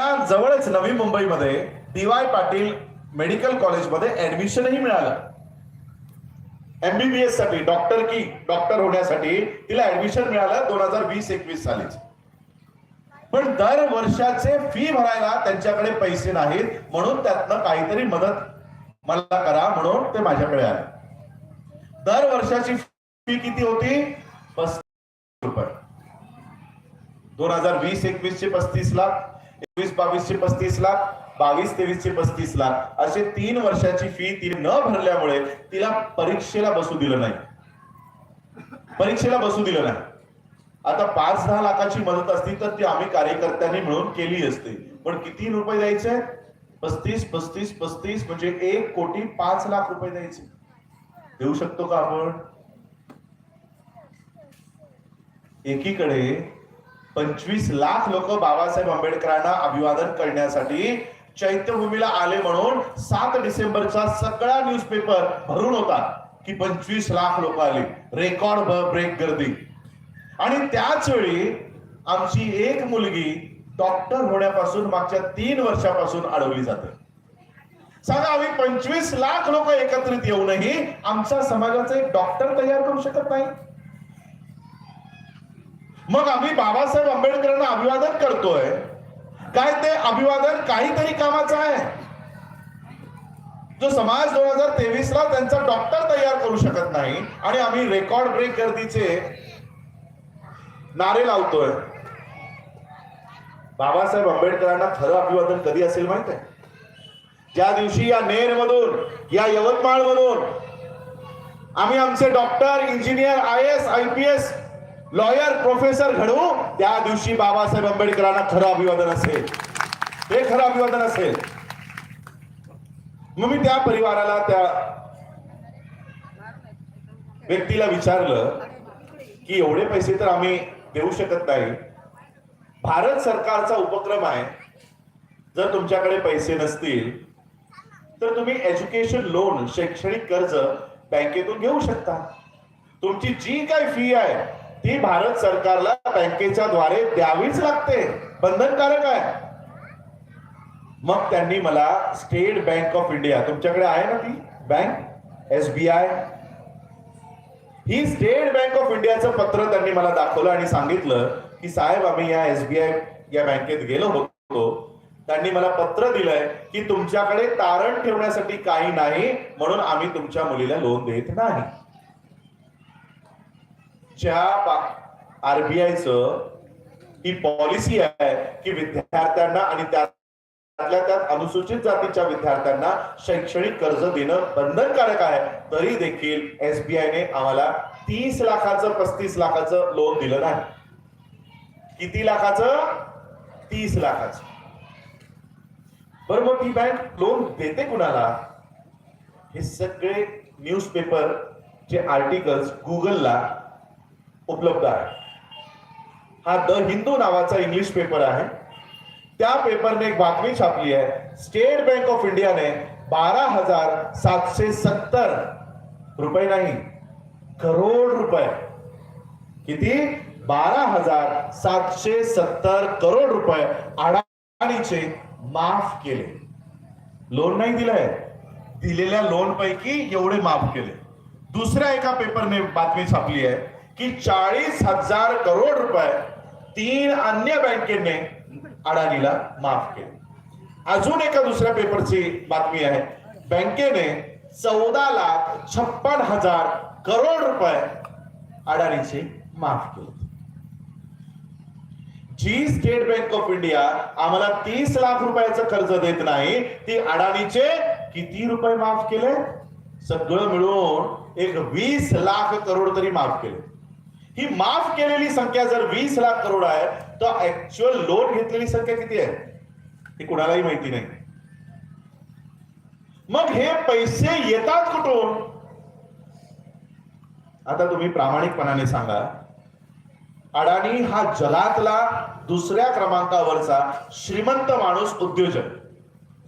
जवळच नवी मुंबईमध्ये डी वाय पाटील मेडिकल कॉलेजमध्ये ऍडमिशनही मिळालं. एमबीबीएससाठी डॉक्टर की डॉक्टर होण्यासाठी तिला ऍडमिशन मिळालं दोन हजार वीस एकवीस सालीच. पण दर वर्षाचे फी भरायला त्यांच्याकडे पैसे नाहीत म्हणून त्यातनं काहीतरी मदत मला करा म्हणून ते माझ्याकडे आले. दर वर्षाची फी किती होती? पस्तीस रुपये. दोन हजार वीस एकवीस चे पस्तीस लाख. एकवीस बावीसशे पस्तीस लाख बावीस तेवीसशे पस्तीस लाख. असे तीन वर्षाची फी तिने न भरल्यामुळे तिला परीक्षेला बसू दिलं नाही. परीक्षेला बसू दिलं नाही. आता पाच दहा लाखाची मदत असती तर ती आम्ही कार्यकर्त्यांनी मिळून केली असते. पण किती रुपये द्यायचे? पस्तीस पस्तीस पस्तीस म्हणजे एक कोटी पाच लाख रुपये द्यायचे. देऊ शकतो का आपण? एकीकडे पंचवीस लाख लोक बाबासाहेब आंबेडकरांना अभिवादन करण्यासाठी चैत्यभूमीला आले म्हणून सात डिसेंबरचा सगळा न्यूजपेपर भरून होता की पंचवीस लाख लोक आले. रेकॉर्ड ब्रेक गर्दी. आणि त्याच वेळी आमची एक मुलगी डॉक्टर होण्यापासून मागच्या तीन वर्षापासून अडवली जाते. सांगा आम्ही पंचवीस लाख लोक एकत्रित येऊनही आमच्या समाजाचा एक डॉक्टर तयार करू शकत नाही. मग आम्ही बाबासाहेब आंबेडकरांना अभिवादन करतोय. काय ते अभिवादन काहीतरी कामाचं आहे. जो समाज दोन हजार तेवीस ला त्यांचा डॉक्टर तयार करू शकत नाही आणि आम्ही रेकॉर्ड ब्रेक गर्दीचे नारे लावतोय. बाबासाहेब आंबेडकरांना खरं अभिवादन कधी असेल माहीत आहे? ज्या दिवशी या नेर मधून या यवतमाळ मधून आम्ही आमचे doctor engineer I S I P S lawyer professor घडू त्या दिवशी बाबासाहेब आंबेडकरांना खरं अभिवादन असेल. हे खरं अभिवादन असेल. मग मी त्या परिवाराला त्या व्यक्तीला विचारलं की एवढे पैसे तर आम्ही देऊ शकत नाही. भारत सरकारचा उपक्रम आहे. जर तुमच्याकडे पैसे नसतील तर तुम्ही एज्युकेशन लोन शैक्षणिक कर्ज बँकेतून घेऊ शकता. तुमची जी काय फी आहे ती भारत सरकारला बँकेच्या द्वारे द्यावीच लागते. बंधनकारक आहे. मग त्यांनी मला स्टेट बँक ऑफ इंडिया तुमच्याकडे आहे ना ती बँक? एसबीआय ही स्टेट बँक ऑफ इंडियाचं पत्र त्यांनी मला दाखवलं आणि सांगितलं की साहेब आम्ही या एसबीआय या बँकेत गेलो होतो. त्यांनी मला पत्र दिलंय की तुमच्याकडे तारण ठेवण्यासाठी काही नाही म्हणून आम्ही तुमच्या मुलीला लोन देत नाही. ज्या आरबीआयचं ही पॉलिसी आहे की विद्यार्थ्यांना आणि त्यातल्या त्यात अनुसूचित जातीच्या विद्यार्थ्यांना शैक्षणिक कर्ज देणं बंधनकारक आहे. तरी देखील एसबीआयने आम्हाला तीस लाखाचं पस्तीस लाखाचं लोन दिलं नाही. किती लाखाचं? तीस लाखाचं. बरं मग ती बँक लोन देते कुणाला? हे सगळे न्यूजपेपर चे आर्टिकल्स गुगलला उपलब्ध आहे. हा द हिंदू नावाचा इंग्लिश पेपर आहे. त्या पेपरने एक बातमी छापली आहे. स्टेट बँक ऑफ इंडियाने बारा हजार सातशे सत्तर रुपये नाही करोड रुपये किती? बारा हजार सातशे सत्तर करोड रुपये अडाणीचे माफ केले. लोन नाही दिलंय. दिलेल्या लोन पैकी एवढे माफ केले. दुसऱ्या एका पेपरने बातमी छापली आहे. की चाळीस हजार करोड रुपये तीन अन्य बँकेने अडाणीला माफ केले. अजून एका दुसऱ्या पेपरची बातमी आहे. बँकेने चौदा लाख छप्पन हजार करोड रुपये अडाणीचे माफ केले. जी स्टेट बँक ऑफ इंडिया आम्हाला तीस लाख रुपयाचं कर्ज देत नाही ती अडाणीचे किती रुपये माफ केले? सगळं मिळून एक वीस लाख करोड तरी माफ केले. ही माफ केलेली संख्या जर वीस लाख करोड आहे तर ऍक्च्युअल लोन घेतलेली संख्या किती आहे? हे कुणालाही माहिती नाही. मग हे पैसे येतात कुठून? आता तुम्ही प्रामाणिकपणाने सांगा अडाणी हा जगातला दुसऱ्या क्रमांकावरचा श्रीमंत माणूस उद्योजक.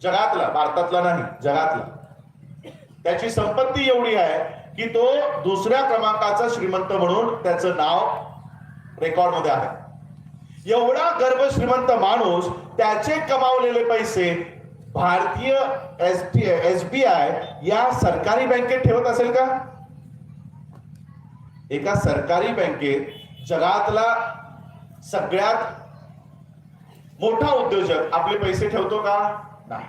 जगातला भारतातला नाही जगातला. त्याची संपत्ती एवढी आहे की तो दुसऱ्या क्रमांकाचा श्रीमंत म्हणून त्याचं नाव रेकॉर्डमध्ये आहे. एवढा गर्भ श्रीमंत माणूस त्याचे कमावलेले पैसे भारतीय एस एसबीआय या सरकारी बँकेत ठेवत असेल का? एका सरकारी बँकेत जगातला सगळ्यात मोठा उद्योजक आपले पैसे ठेवतो का? नाही.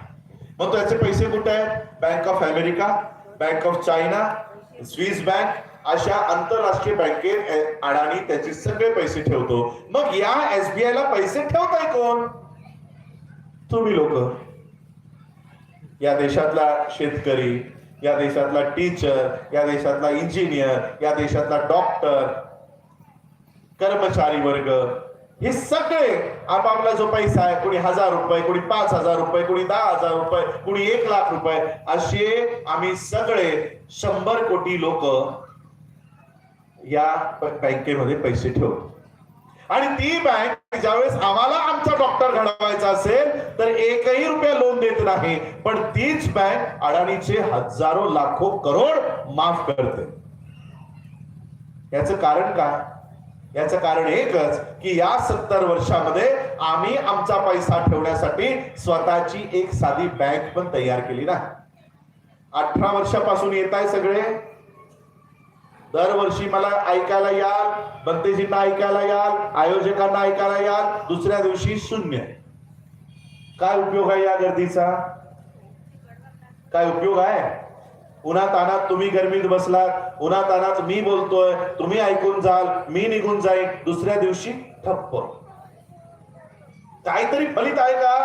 मग त्याचे पैसे कुठे आहेत? Bank of America bank of China Swiss bank अशा आंतरराष्ट्रीय बँकेत अडाणी त्याचे सगळे पैसे ठेवतो. मग या एसबीआय ला पैसे ठेवताय कोण? तुम्ही लोक. या देशातला शेतकरी या देशातला टीचर या देशातला इंजिनियर या देशातला डॉक्टर कर्मचारी वर्ग हे सगळे आपापला जो पैसा आहे कोणी हजार रुपये कोणी पाच हजार रुपये कोणी दहा हजार रुपये कोणी एक लाख रुपये असे आम्ही सगळे शंभर कोटी लोक या बँकेमध्ये पैसे ठेवतो. आणि ती बँक ज्यावेळेस आम्हाला आमचा डॉक्टर घडवायचा असेल तर एकही रुपया लोन देत नाही. पण तीच बँक अडाणीचे हजारो लाखो करोड माफ करते. याचं कारण काय? याचं कारण एकच की या सत्तर वर्षामध्ये आम्ही आमचा पैसा ठेवण्यासाठी स्वतःची एक साधी बँक पण तयार केली ना. अठरा वर्षापासून येत आहे सगळे. दरवर्षी मला ऐकायला याल बंतेजींना ऐकायला याल आयोजकांना ऐकायला याल दुसऱ्या दिवशी शून्य. काय उपयोग आहे या गर्दीचा? काय उपयोग आहे? उन्हा तानात तुम्ही गर्मीत बसलात उन्हा तानात मी बोलतोय तुम्ही ऐकून जाल मी निघून जाईन दुसऱ्या दिवशी ठप्प काहीतरी फलित आहे का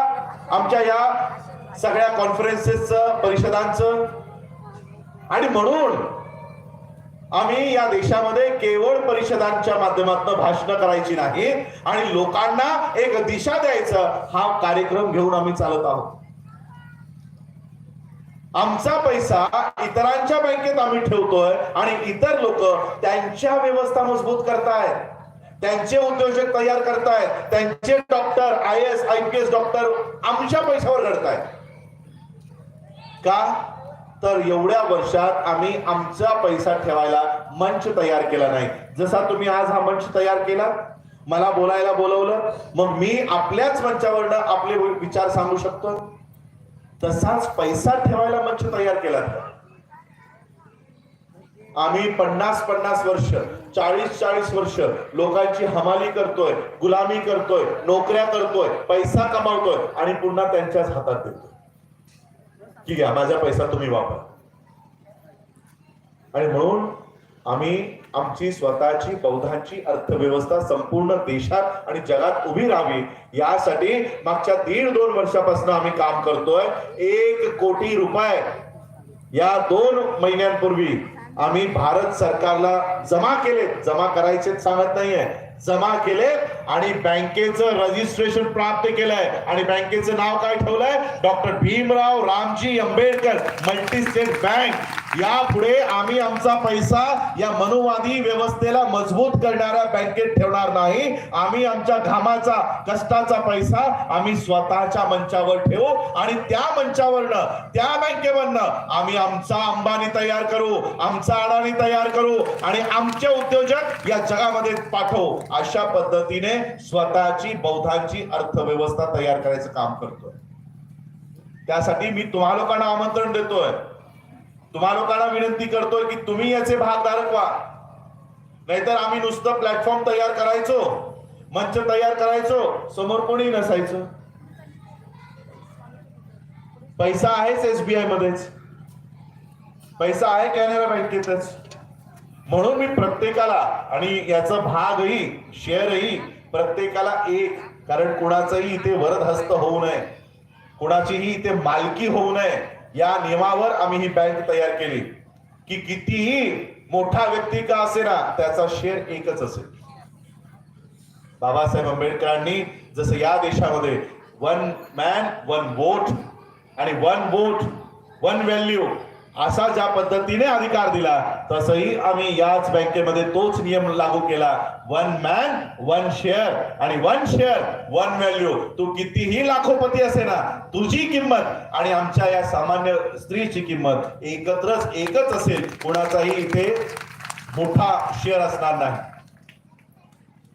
आमच्या या सगळ्या कॉन्फरन्सेसचं परिषदांचं? आणि म्हणून आम्ही या देशामध्ये केवळ परिषदांच्या माध्यमातून भाषण करायची नाही आणि लोकांना एक दिशा द्यायचं हा कार्यक्रम घेऊन आम्ही चालत आहोत. आमचा पैसा इतरांच्या बँकेत आम्ही ठेवतोय आणि इतर लोक त्यांच्या व्यवस्था मजबूत करतायत. त्यांचे उद्योजक तयार करतायत. त्यांचे doctor I S I P S doctor आमच्या पैशावर घडतायत. का? तर एवढ्या वर्षात आम्ही आमचा पैसा ठेवायला मंच तयार केला नाही. जसा तुम्ही आज हा मंच तयार केला मला बोलायला बोलवलं मग मी आपल्याच मंचावरनं आपले विचार सांगू शकतो? तसाच पैसा ठेवायला मंच तयार केला. आम्ही पन्नास पन्नास वर्ष चाळीस चाळीस वर्ष लोकांची हमाली करतोय गुलामी करतोय नोकऱ्या करतोय पैसा कमावतोय आणि पुन्हा त्यांच्याच हातात देतोय. ठीक आहे माझा पैसा तुम्ही वापरा. आणि म्हणून आम्ही आमची स्वतःची बौद्धांची अर्थव्यवस्था संपूर्ण देशात आणि जगात उभी राहावी यासाठी मागच्या दीड दोन वर्षापासून आम्ही काम करतोय. एक कोटी रुपये या दोन महिन्यांपूर्वी आम्ही भारत सरकारला जमा केले जमा करायचे सांगत नाहीये. जमा केले आणि बँकेचं रजिस्ट्रेशन प्राप्त केलंय. आणि बँकेचं नाव काय ठेवलंय? Doctor Bhimrao Ramji Ambedkar multi state bank यापुढे आम्ही आमचा पैसा या मनुवादी व्यवस्थेला मजबूत करणाऱ्या बँकेत ठेवणार नाही. आम्ही आमच्या घामाचा कष्टाचा पैसा आम्ही स्वतःच्या मंचावर ठेवू आणि त्या मंचावरनं त्या बँकेवरनं आम्ही आमचा अंबानी तयार करू आमचा अडाणी तयार करू आणि आमचे उद्योजक या जगामध्ये पाठवू. अशा पद्धतीने स्वतःची बौद्धांची अर्थव्यवस्था तयार करायचं काम करतोय. त्यासाठी मी तुम्हा लोकांना आमंत्रण देतोय. तुम्हा लोकांना विनंती करतोय की तुम्ही याचे भागधारक व्हा. नाहीतर आम्ही नुसतं प्लॅटफॉर्म तयार करायचो मंच तयार करायचो समोर कोणी नसायचं. पैसा आहेच एसबीआय मध्येच. पैसा आहे कॅनरा बँकेतच. म्हणून मी प्रत्येकाला आणि याचा भागही शेअरही प्रत्येकाला एक. कारण कुणाचंही इथे वरद हस्त होऊ नये. कुणाचीही इथे मालकी होऊ नये. या नियमावर आम्ही ही बँक तयार केली. की कितीही मोठा व्यक्ती का असे ना त्याचा शेअर एकच असेल. बाबासाहेब आंबेडकरांनी जसं या देशामध्ये वन मॅन वन वोट आणि वन वोट वन व्हॅल्यू असा ज्या पद्धतीने अधिकार दिला तसंही आम्ही याच बँकेमध्ये तोच नियम लागू केला. वन मॅन वन शेअर आणि वन शेअर वन व्हॅल्यू तू कितीही लाखोपती असे ना तुझी किंमत आणि आमच्या या सामान्य स्त्रीची किंमत एकत्रच एकच असेल कोणाचाही इथे मोठा शेअर असणार नाही.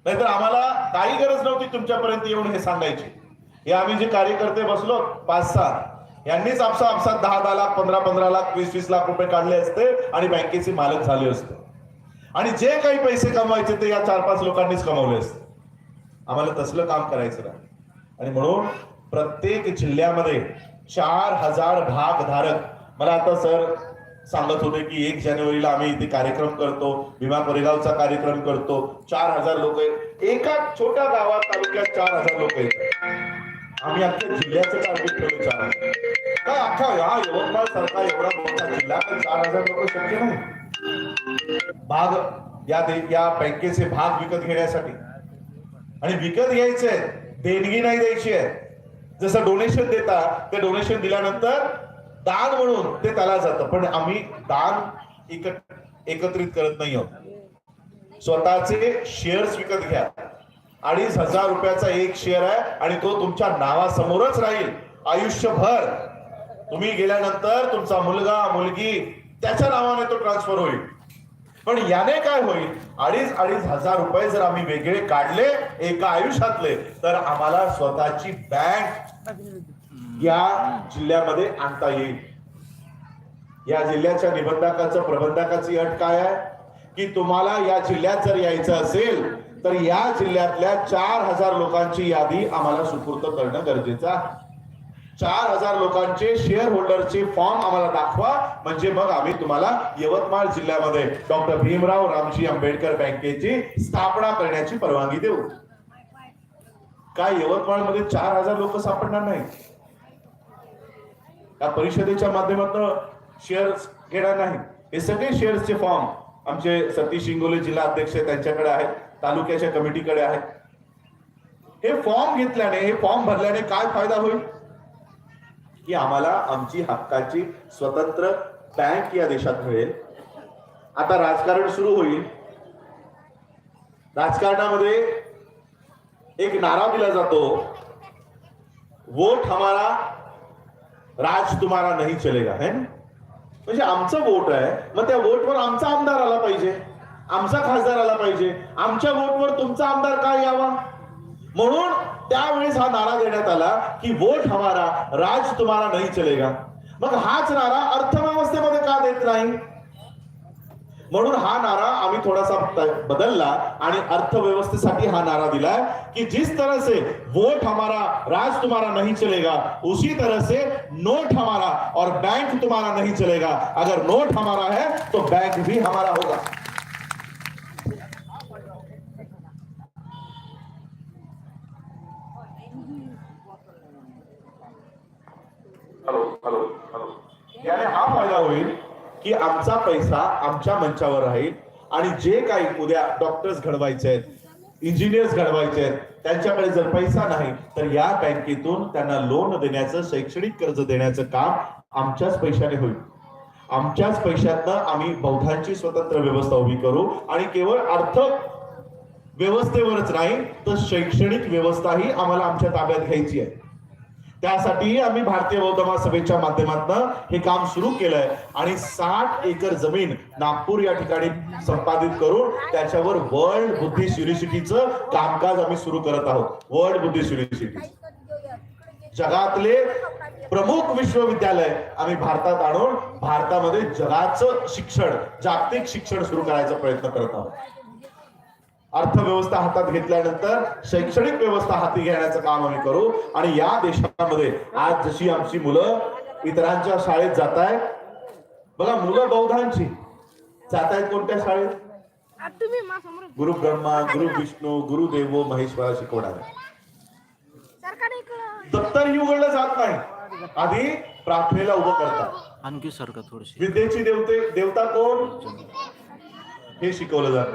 नाहीतर आम्हाला काही गरज नव्हती तुमच्यापर्यंत येऊन हे सांगायची. हे आम्ही जे कार्यकर्ते बसलो पाच सहा यांनीच आपसा आपसात दहा दहा लाख पंधरा पंधरा लाख वीस वीस लाख रुपये काढले असते आणि बँकेचे मालक झाले असते. आणि जे काही पैसे कमवायचे ते या चार पाच लोकांनीच कमवले असते. आम्हाला तसलं काम करायचं नाही. आणि म्हणून प्रत्येक जिल्ह्यामध्ये चार हजार भागधारक मला आता सर सांगत होते की एक जानेवारीला आम्ही इथे कार्यक्रम करतो भीमा कोरेगावचा कार्यक्रम करतो. चार हजार लोक एका छोट्या गावात तालुक्यात चार हजार लोक आहेत. आम्ही आमच्या जिल्ह्याचं टार्गेट ठेवू चार काय अख्खा हा यवतमाळ सारखा एवढा मोठा जिल्हा पण चार हजार लोक शक्य नाही. भाग या दे- या बँकेचे भाग विकत घेण्यासाठी. आणि विकत घ्यायचे देणगी नाही द्यायची आहे. जसं डोनेशन देता ते डोनेशन दिल्यानंतर दान म्हणून ते त्याला जातं. पण आम्ही दान एकत्रित करत नाही आहोत. स्वतःचे शेअर्स विकत घ्या. अडीच हजार रुपयाचा एक शेअर आहे आणि तो तुमच्या नावासमोरच राहील. आयुष्यभर. तुम्ही गेल्यानंतर तुमचा मुलगा मुलगी त्याच्या नावाने तो ट्रान्सफर होईल. पण याने काय होईल? अडीच अडीच हजार रुपये जर आम्ही वेगळे काढले एका आयुष्यातले तर आम्हाला स्वतःची बँक या जिल्ह्यामध्ये आणता येईल. या जिल्ह्याच्या निबंधकाचं प्रबंधकाची अट काय आहे? की तुम्हाला या जिल्ह्यात जर यायचं असेल तर या जिल्ह्यातल्या चार हजार लोकांची यादी आम्हाला सुपूर्त करणं गरजेचं आहे. चार हजार लोकांचे शेअर होल्डरचे फॉर्म आम्हाला दाखवा. म्हणजे मग आम्ही तुम्हाला यवतमाळ जिल्ह्यामध्ये डॉक्टर भीमराव रामजी आंबेडकर बँकेची स्थापना करण्याची परवानगी देऊ. काय यवतमाळमध्ये चार हजार लोक सापडणार नाही या परिषदेच्या माध्यमातून शेअर्स घेणार नाही हे सगळे शेअर्सचे फॉर्म आमचे सतीश शिंगोले जिल्हा अध्यक्ष त्यांच्याकडे आहेत तालुक्याच्या कमिटीकडे आहेत. हे फॉर्म घेतल्याने हे फॉर्म भरल्याने काय फायदा होईल? की आम्हाला आमची हक्काची स्वतंत्र बँक या देशात मिळेल. आता राजकारण सुरू होईल. राजकारणामध्ये एक नारा दिला जातो. वोट हमारा राज तुम्हारा नहीं चलेगा. है ना? म्हणजे आमचं वोट आहे. मग त्या वोटवर आमचा आमदार आला पाहिजे. आमचा खासदार आला पाहिजे. आमच्या वोटवर तुमचा आमदार काय यावा? म्हणून त्यावेळेस हा नारा देण्यात आला की वोट हमारा राज तुम्हारा नाही चलेगा. मग हाच नारा अर्थव्यवस्थेमध्ये का देत नाही? म्हणून हा नारा आम्ही थोडासा बदलला आणि अर्थव्यवस्थेसाठी हा नारा दिलाय कि जिस तरह से वोट हमारा राज तुम्हारा नहीं चलेगा उसी तरह से नोट हमारा और बैंक तुम्हारा नहीं चलेगा। अगर नोट हमारा है तो बैंक भी हमारा होगा। Hello hello hello. याने हा फ़ायदा होईल की आमचा पैसा आमच्या मंचावर राहील आणि जे काही उद्या डॉक्टर्स घडवायचे आहेत इंजिनियर्स घडवायचे आहेत त्यांच्याकडे जर पैसा नाही तर या बँकेतून त्यांना लोन देण्याचं शैक्षणिक कर्ज देण्याचं काम आमच्याच पैशाने होईल. आमच्याच पैशातनं आम्ही बौद्धांची स्वतंत्र व्यवस्था उभी करू आणि केवळ अर्थ व्यवस्थेवरच नाही तर शैक्षणिक व्यवस्थाही आम्हाला आमच्या ताब्यात घ्यायची आहे. त्यासाठी आम्ही भारतीय बौद्ध महासभेच्या माध्यमातून हे काम सुरू केलंय. आणि साठ एकर जमीन नागपूर या ठिकाणी संपादित करून त्याच्यावर वर्ल्ड बुद्धिस्ट युनिव्हर्सिटीचं कामकाज आम्ही सुरू करत आहोत. World Buddhist university. जगातले प्रमुख विश्वविद्यालय आम्ही भारतात आणून भारतामध्ये जगाचं शिक्षण जागतिक शिक्षण सुरू करायचा प्रयत्न करत आहोत. अर्थव्यवस्था हातात घेतल्यानंतर शैक्षणिक व्यवस्था हाती घेण्याचं काम आम्ही करू. आणि या देशामध्ये आज जशी आमची मुलं इतरांच्या शाळेत जात आहेत बघा मुलं बौद्धांची जात आहेत कोणत्या शाळेत? गुरु ब्रह्मा गुरु विष्णू गुरु देवो महेश्वरा शिकवणार सरकार एक दत्तरही उघडलं जात नाही. आधी प्रार्थनेला उभं करतात. आणखी सारखं थोडीशी. विद्येची देवते देवता कोण? हे शिकवलं जात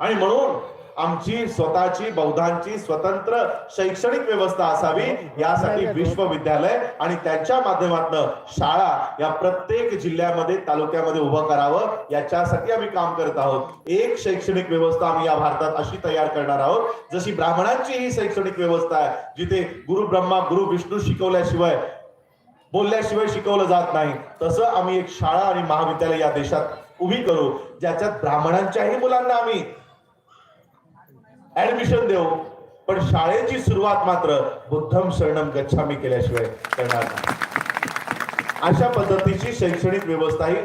आणि म्हणून आमची स्वतःची बौद्धांची स्वतंत्र शैक्षणिक व्यवस्था असावी यासाठी विश्वविद्यालय आणि त्यांच्या माध्यमातून शाळा या प्रत्येक जिल्ह्यामध्ये तालुक्यामध्ये उभं करावं याच्यासाठी आम्ही काम करत आहोत. एक शैक्षणिक व्यवस्था आम्ही या भारतात अशी तयार करणार आहोत जशी ब्राह्मणांची ही शैक्षणिक व्यवस्था आहे जिथे गुरु ब्रह्मा गुरु विष्णू शिकवल्याशिवाय बोलल्याशिवाय शिकवलं जात नाही तसं आम्ही एक शाळा आणि महाविद्यालय या देशात उभी करू ज्याच्यात ब्राह्मणांच्याही मुलांना आम्ही ऍडमिशन देऊ. पण शाळेची सुरुवात मात्र बुद्धम शरणम गच्छामी केल्याशिवाय करणार नाही. अशा पद्धतीची शैक्षणिक व्यवस्थाही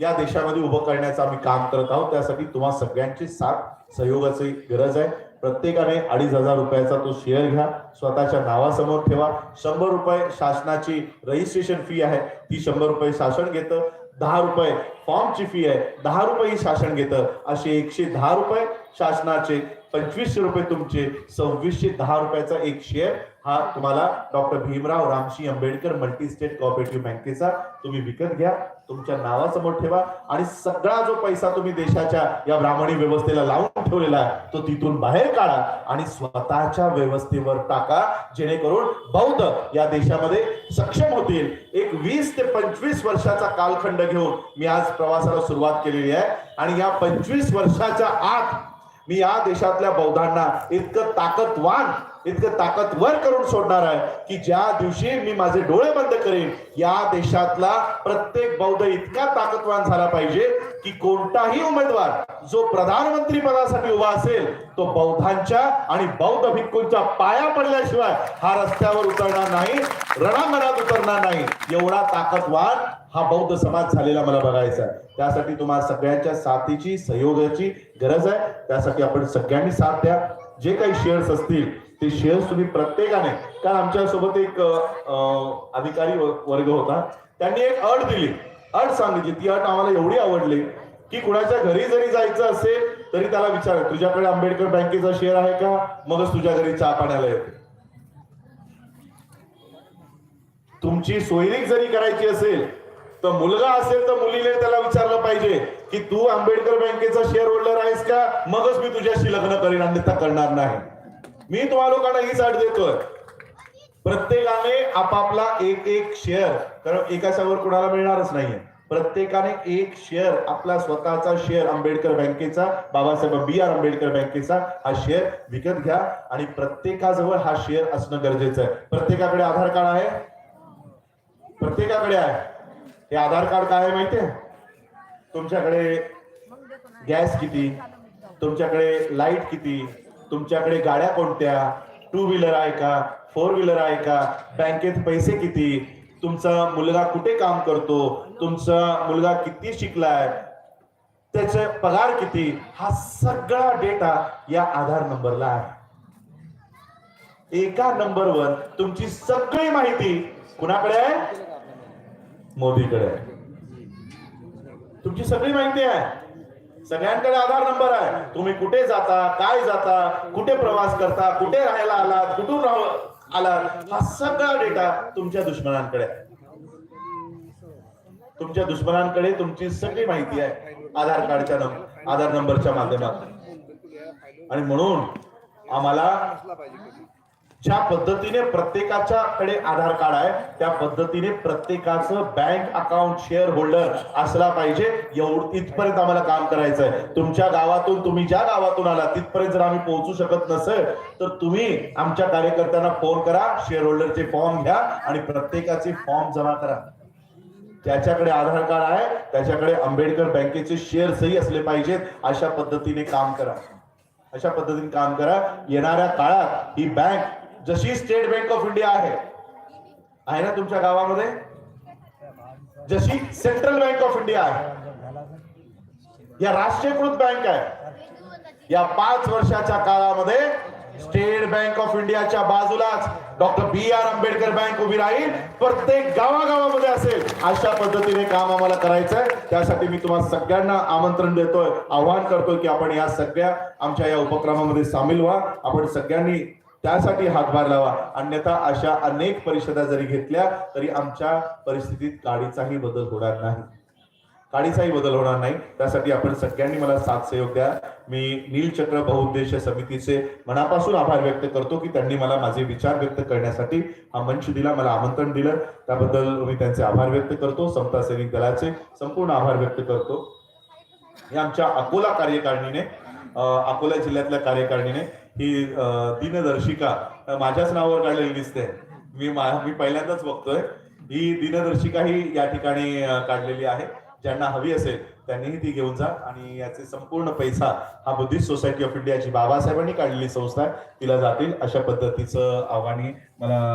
या देशामध्ये उभं करण्याचं आम्ही काम करत आहोत. त्यासाठी तुम्हा सगळ्यांची साथ सहयोगाची गरज आहे. प्रत्येकाने अडीच हजार रुपयाचा तो शेअर घ्या. स्वतःच्या नावासमोर ठेवा. शंभर रुपये शासनाची रजिस्ट्रेशन फी आहे. ती शंभर रुपये शासन घेतं. दहा रुपये फॉर्मची फी आहे. दहा रुपये शासन घेतं. असे एकशे दहा रुपये शासनाचे पंचवीसशे रुपये तुमचे सव्वीसशे दहा रुपयाचा एक शेअर हा तुम्हाला doctor Bhimrao Ramji Ambedkar multi state cooperative बँकेचा. तुम्ही विकत घ्या तुमच्या नावासमोर ठेवा आणि सगळा जो पैसा तुम्ही देशाच्या या ब्राह्मणी व्यवस्थेला लावून ठेवलेला आहे तो तिथून बाहेर काढा आणि स्वतःच्या व्यवस्थेवर टाका जेणेकरून बौद्ध या देशामध्ये सक्षम होतील. एक वीस ते पंचवीस वर्षाचा कालखंड घेऊन मी आज प्रवासाला सुरुवात केलेली आहे. आणि या पंचवीस वर्षाच्या आत मी या देशातल्या बौद्धांना इतकं ताकदवान इतकं ताकदवर करून सोडणार आहे की ज्या दिवशी मी माझे डोळे बंद करेन या देशातला प्रत्येक बौद्ध इतका ताकदवान झाला पाहिजे की कोणताही उमेदवार जो प्रधानमंत्री पदासाठी उभा असेल तो बौद्धांच्या आणि बौद्ध भिक्खूंच्या पाया पडल्याशिवाय हा रस्त्यावर उतरणार नाही रणांगणात उतरणार नाही. एवढा ताकदवान हा बौद्ध समाज झालेला मला बघायचा आहे. त्यासाठी तुम्हाला सगळ्यांच्या साथीची सहयोगाची गरज आहे. त्यासाठी आपण सगळ्यांनी साथ द्या. जे काही शेअर्स असतील ते शेअर्स तुम्ही प्रत्येकाने कारण आमच्यासोबत एक अधिकारी वर्ग होता त्यांनी एक अट दिली. अट सांगितली. ती अट आम्हाला एवढी आवडली की कुणाच्या घरी जरी जायचं असेल तरी त्याला विचार तुझ्याकडे आंबेडकर बँकेचा शेअर आहे का? मगच तुझ्या घरी चहा पाण्याला येते. तुमची सोयरीक जरी करायची असेल तर मुलगा असेल तर मुलीने त्याला विचारलं पाहिजे की तू आंबेडकर बँकेचा शेअर होल्डर आहेस का? मगच मी तुझ्याशी लग्न करीन अन्यथा करणार नाही. मी तुम्हाला लोकांना हीच अट देतोय. प्रत्येकाने आपापला एक एक शेअर कारण एकाच्यावर कुणाला मिळणारच नाहीये. प्रत्येकाने एक शेअर आपला स्वतःचा शेअर आंबेडकर बँकेचा बाबासाहेब बी आर आंबेडकर बँकेचा हा शेअर विकत घ्या. आणि प्रत्येकाजवळ हा शेअर असणं गरजेचं आहे. प्रत्येकाकडे आधार कार्ड आहे? प्रत्येकाकडे आहे. हे आधार कार्ड काय आहे माहितीये तुमच्याकडे गॅस किती? तुमच्याकडे लाइट किती? तुमच्याकडे गाड्या कोणत्या? टू व्हीलर आहे का? फोर व्हीलर आहे का? बँकेत पैसे किती? तुमचा मुलगा कुठे काम करतो? तुमचा मुलगा किती शिकलाय? त्याचे पगार किती? हा सगळा डेटा या आधार नंबरला आहे. एका नंबरवर तुमची सगळी माहिती कुणाकडे आहे? मोदीकडे आहे. तुमची सगळी माहिती आहे. सगळ्यांकडे आधार नंबर आहे. तुम्ही कुठे जाता काय जाता कुठे प्रवास करता कुठे राहायला आलात कुठून राह आलात हा सगळा डेटा तुमच्या दुश्मनांकडे आहे. तुमच्या दुश्मनांकडे तुमची सगळी माहिती आहे. आधार कार्डच्या नंबर आधार नंबरच्या माध्यमातून. आणि म्हणून आम्हाला ज्या पद्धतीने प्रत्येकाच्याकडे आधार कार्ड आहे त्या पद्धतीने प्रत्येकाचं बँक अकाउंट शेअर होल्डर असला पाहिजे. एवढ इथपर्यंत आम्हाला काम करायचं आहे तुमच्या गावातून तुम्ही ज्या गावातून आला तिथपर्यंत जर आम्ही पोहोचू शकत नसेल तर तुम्ही आमच्या कार्यकर्त्यांना फोन करा शेअर होल्डरचे फॉर्म घ्या आणि प्रत्येकाचे फॉर्म जमा करा. ज्याच्याकडे आधार कार्ड आहे त्याच्याकडे आंबेडकर बँकेचे शेअर सही असले पाहिजेत अशा पद्धतीने काम करा. अशा पद्धतीने काम करा. येणाऱ्या काळात ही बँक जशी स्टेट बँक ऑफ इंडिया आहे आहे ना तुमच्या गावामध्ये? जशी सेंट्रल बँक ऑफ इंडिया आहे. या राष्ट्रीयकृत बँक आहे. या पाच वर्षाच्या काळामध्ये स्टेट बँक ऑफ इंडियाच्या बाजूलाच doctor B R Ambedkar bank उभी राहील. प्रत्येक गावागावामध्ये असेल. अशा पद्धतीने काम आम्हाला करायचं आहे त्यासाठी मी तुम्हाला सगळ्यांना आमंत्रण देतोय आवाहन करतोय की आपण या सगळ्या आमच्या या उपक्रमामध्ये सामील व्हा. आपण सगळ्यांनी त्यासाठी हातभार लावा. अन्यथा अशा अनेक परिषदा जरी घेतल्या तरी आमच्या परिस्थितीत काडीचाही बदल होणार नाही. काडीचाही बदल होणार नाही. त्यासाठी आपण सगळ्यांनी मला साथ सहयोग द्या. मी नीलचक्र बहुउद्देश समितीचे मनापासून आभार व्यक्त करतो की त्यांनी मला माझे विचार व्यक्त करण्यासाठी हा मंच दिला मला आमंत्रण दिलं. त्याबद्दल मी त्यांचे आभार व्यक्त करतो. समता सैनिक दलाचे संपूर्ण आभार व्यक्त करतो. हे आमच्या अकोला कार्यकारिणीने अं, अकोला जिल्ह्यातल्या कार्यकारिणीने ही दिनदर्शिका माझ्याच नावावर काढलेली दिसते. मी मी पहिल्यांदाच बघतोय. ही दिनदर्शिका ही या ठिकाणी काढलेली आहे. ज्यांना हवी असेल त्यांनीही ती घेऊन जा आणि याचे संपूर्ण पैसा हा बुद्धिस्ट सोसायटी ऑफ इंडियाची बाबासाहेबांनी काढलेली संस्था आहे. तिला जातील अशा पद्धतीचं आव्हाने मला